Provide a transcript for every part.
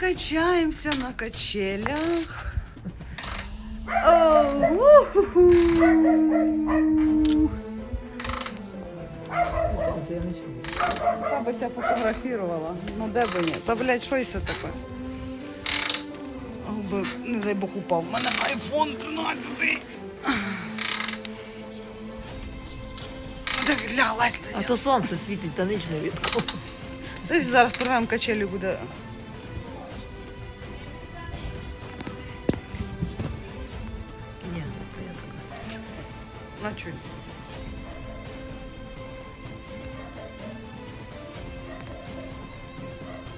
Качаємося на качелях. Оу, уху. Бабуся фотографувала. Ну де би ні? Та блядь, що це таке? Би, не дай Бог упав. У мене айфон 13. Ну так ляглась А то сонце світить, та ніч не. Десь зараз порвемо качелі буде. Ні, то я так. На чуть.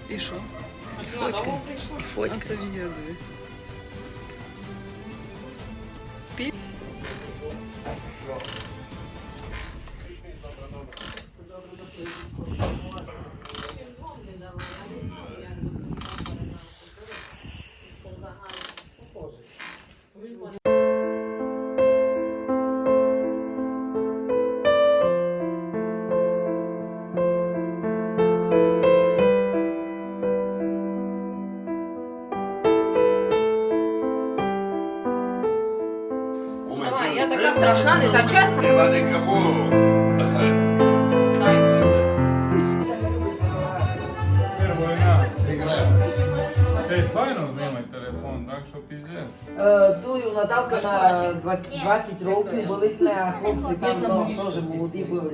І що? Надовго прийшла? А це відео Так що піздець. Е, Дую Наталка на 20, 20 років були а хлопці там теж молоді були.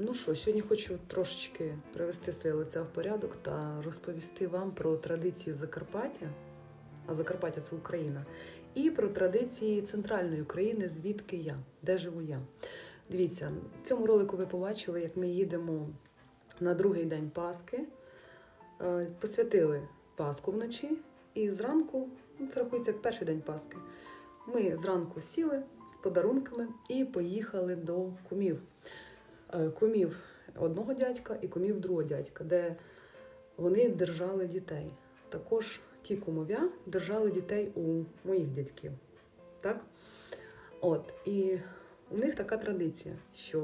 Ну що, сьогодні хочу трошечки привести своє лице в порядок та розповісти вам про традиції Закарпаття, а Закарпаття це Україна, і про традиції центральної України, звідки я, де живу я. Дивіться, в цьому ролику ви побачили, як ми їдемо на другий день Пасхи, Е, посвятили Пасху вночі, і зранку, ну, це рахується як перший день Пасхи, ми зранку сіли з подарунками і поїхали до кумів е, кумів одного дядька і кумів другого дядька, де вони держали дітей. Також ті кумов'я держали дітей у моїх дядьків. Так? От, і у них така традиція, що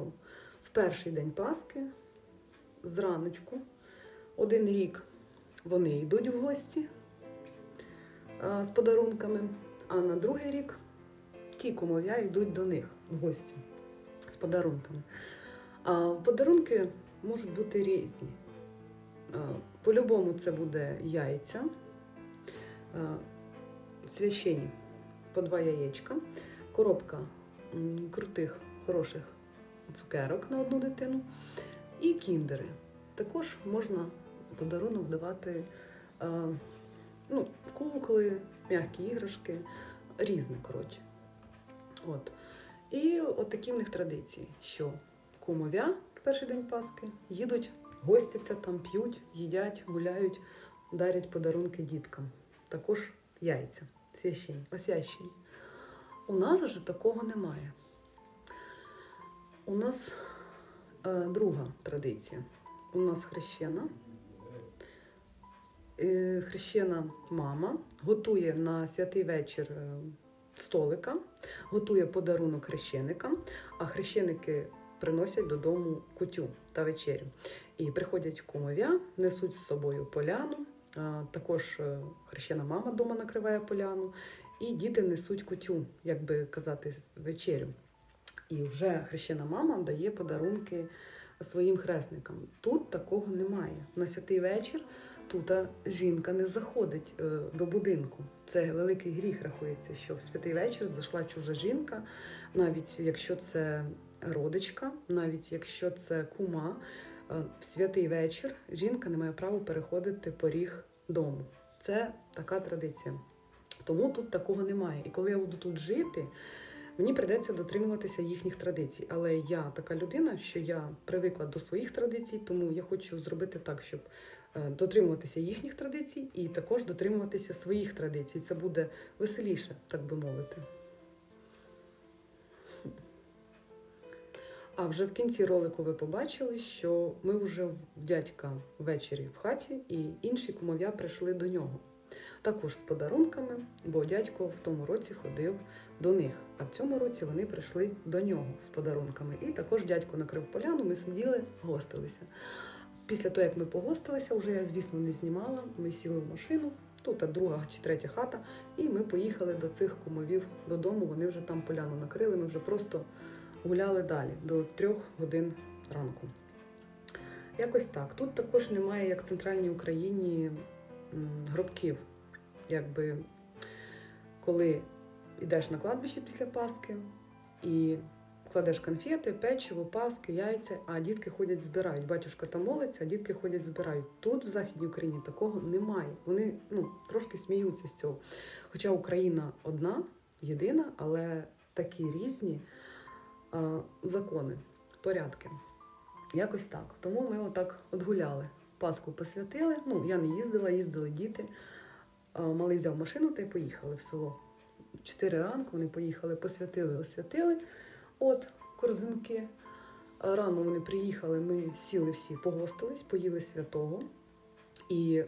в перший день Пасхи зраночку один рік вони йдуть в гості а, з подарунками, а на другий рік ті кумов'я йдуть до них в гості з подарунками. А подарунки можуть бути різні. А, По-любому це буде яйця, а, священні по два яєчка, коробка крутих, хороших цукерок на одну дитину і кіндери. Також можна подарунок давати ну, кукли, м'які іграшки, різне, коротше. От. І от в них традиції, що кумов'я в перший день Пасхи їдуть, гостяться там, п'ють, їдять, гуляють, дарять подарунки діткам. Також яйця священні, освящені. У нас же такого немає. У нас е, друга традиція. У нас хрещена. Е, хрещена мама готує на святий вечір е, столика, готує подарунок хрещеникам, а хрещеники приносять додому кутю та вечерю. І приходять кумов'я, несуть з собою поляну. Також е, хрещена мама вдома накриває поляну, і діти несуть кутю, як би казати, вечерю. І вже хрещена мама дає подарунки своїм хресникам. Тут такого немає. На святий вечір тут жінка не заходить е, до будинку. Це великий гріх рахується, що в святий вечір зайшла чужа жінка, навіть якщо це родичка, навіть якщо це кума. Е, В святий вечір жінка не має права переходити поріг дому. Це така традиція. Тому тут такого немає. І коли я буду тут жити, мені прийдеться дотримуватися їхніх традицій. Але я така людина, що я привикла до своїх традицій, тому я хочу зробити так, щоб е, дотримуватися їхніх традицій і також дотримуватися своїх традицій. Це буде веселіше, так би мовити. А вже в кінці ролику ви побачили, що ми вже в дядька ввечері в хаті, і інші кумов'я прийшли до нього. Також з подарунками, бо дядько в тому році ходив до них, а в цьому році вони прийшли до нього з подарунками. І також дядько накрив поляну, ми сиділи, гостилися. після того, як ми погостилися, вже я, звісно, не знімала. Ми сіли в машину, тут друга чи третя хата, і ми поїхали до цих кумовів додому. Вони вже там поляну накрили. Ми вже просто гуляли далі до трьох годин ранку. Якось так. Тут також немає, як в центральній Україні, гробків. Якби коли йдеш на кладбище після Пасхи і кладеш конфети, печиво, паски, яйця, а дітки ходять збирають. Батюшка там молиться, а дітки ходять збирають. Тут в Західній Україні такого немає. Вони ну, трошки сміються з цього. Хоча Україна одна, єдина, але такі різні закони, порядки. Якось так. Тому ми отак от гуляли. Пасху посвятили. Ну, я не їздила, їздили діти. Малий взяв машину та й поїхали в село. Чотири ранку вони поїхали, посвятили, освятили. От корзинки. Рано вони приїхали, ми сіли всі, погостились, поїли святого. І,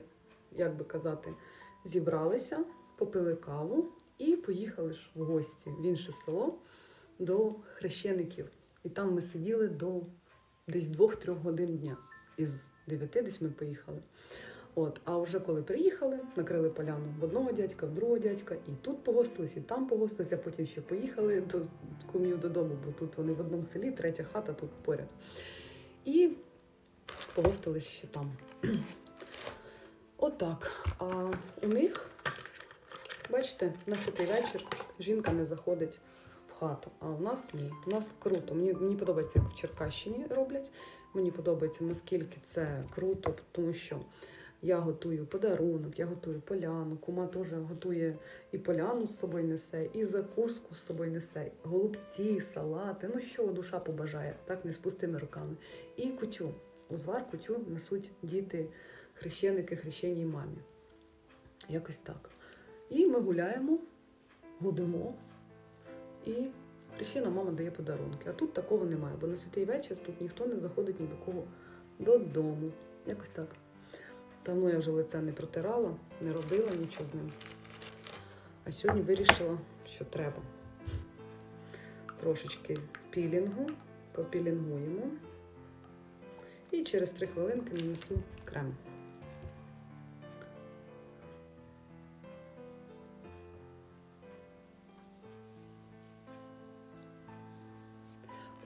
як би казати, зібралися, попили каву і поїхали ж в гості в інше село до хрещеників. І там ми сиділи до десь 2-3 годин дня. Із 9 десь ми поїхали. От, а вже коли приїхали, накрили поляну в одного дядька, в другого дядька, і тут погостились, і там погостились, а потім ще поїхали до кумів додому, бо тут вони в одному селі, третя хата тут поряд. І погостились ще там. Отак. А у них, бачите, на святий вечір жінка не заходить в хату. А у нас ні. У нас круто. Мені, мені подобається, як в Черкащині роблять. Мені подобається, наскільки це круто, тому що я готую подарунок, я готую поляну. Кума теж готує і поляну з собою несе, і закуску з собою несе, голубці, салати. Ну що душа побажає, так не з пустими руками. І кутю. Узвар кутю несуть діти, хрещеники, хрещеній мамі. Якось так. І ми гуляємо, гудимо, і хрещена мама дає подарунки. А тут такого немає, бо на святий вечір тут ніхто не заходить ні до кого додому. Якось так. Давно я вже лице не протирала, не робила нічого з ним. А сьогодні вирішила, що треба. Трошечки пілінгу, попілінгуємо. І через 3 хвилинки нанесу крем.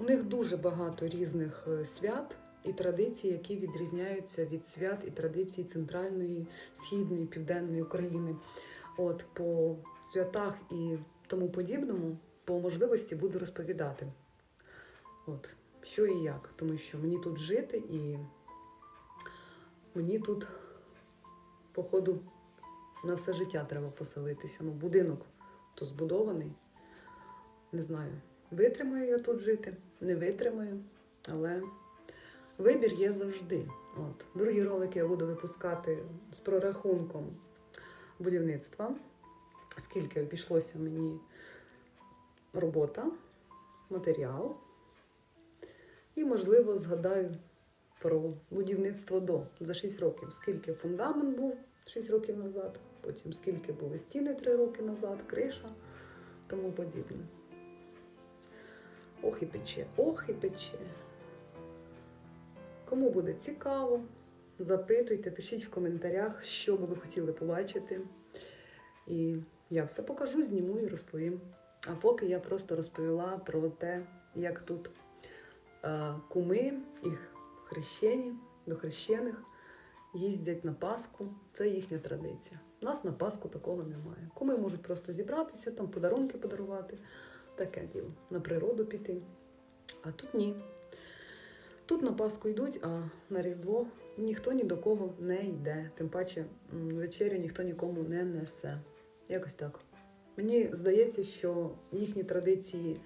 Них дуже багато різних е, свят і традицій, які відрізняються від свят і традицій центральної, східної, південної України. От по святах і тому подібному, по можливості буду розповідати. От, що і як, тому що мені тут жити і мені тут, походу, на все життя треба поселитися. Ну, будинок то збудований. Не знаю, витримаю я тут жити, не витримаю, але вибір є завжди. От. Другі ролики я буду випускати з прорахунком будівництва, скільки обійшлося мені робота, матеріал. І, можливо, згадаю про будівництво до за 6 років, скільки фундамент був 6 років назад, потім скільки були стіни 3 роки назад, криша, тому подібне. Ох і пече, ох і пече. Кому буде цікаво, запитуйте, пишіть в коментарях, що би ви хотіли побачити. І я все покажу, зніму і розповім. А поки я просто розповіла про те, як тут е, куми і хрещені, до хрещених їздять на Пасху. Це їхня традиція. У нас на Пасху такого немає. Куми можуть просто зібратися, там подарунки подарувати. Таке діло. На природу піти. А тут ні. Тут на Пасху йдуть, а на Різдво ніхто ні до кого не йде. Тим паче вечерю ніхто нікому не несе. Якось так. Мені здається, що їхні традиції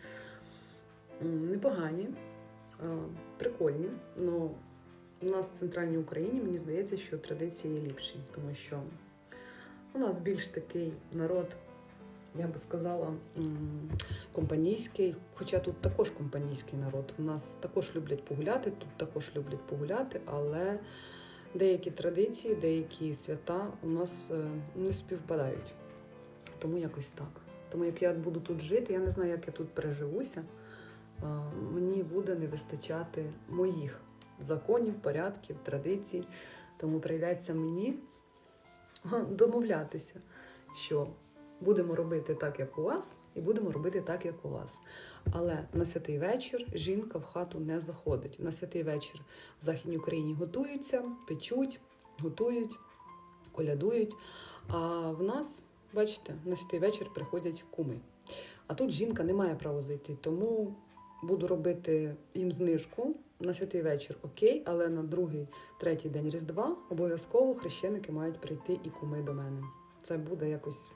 непогані, прикольні, але у нас в центральній Україні мені здається, що традиції ліпші, тому що у нас більш такий народ, я би сказала, компанійський, хоча тут також компанійський народ. У нас також люблять погуляти, тут також люблять погуляти, але деякі традиції, деякі свята у нас е, не співпадають. Тому якось так. Тому як я буду тут жити, я не знаю, як я тут переживуся. е, Мені буде не вистачати моїх законів, порядків, традицій. Тому прийдеться мені домовлятися, що будемо робити так, як у вас, і будемо робити так, як у вас. Але на святий вечір жінка в хату не заходить. На святий вечір в Західній Україні готуються, печуть, готують, колядують. А в нас, бачите, на святий вечір приходять куми. А тут жінка не має права зайти, тому буду робити їм знижку на святий вечір, окей, але на другий, третій день Різдва обов'язково хрещеники мають прийти і куми до мене. Це буде якось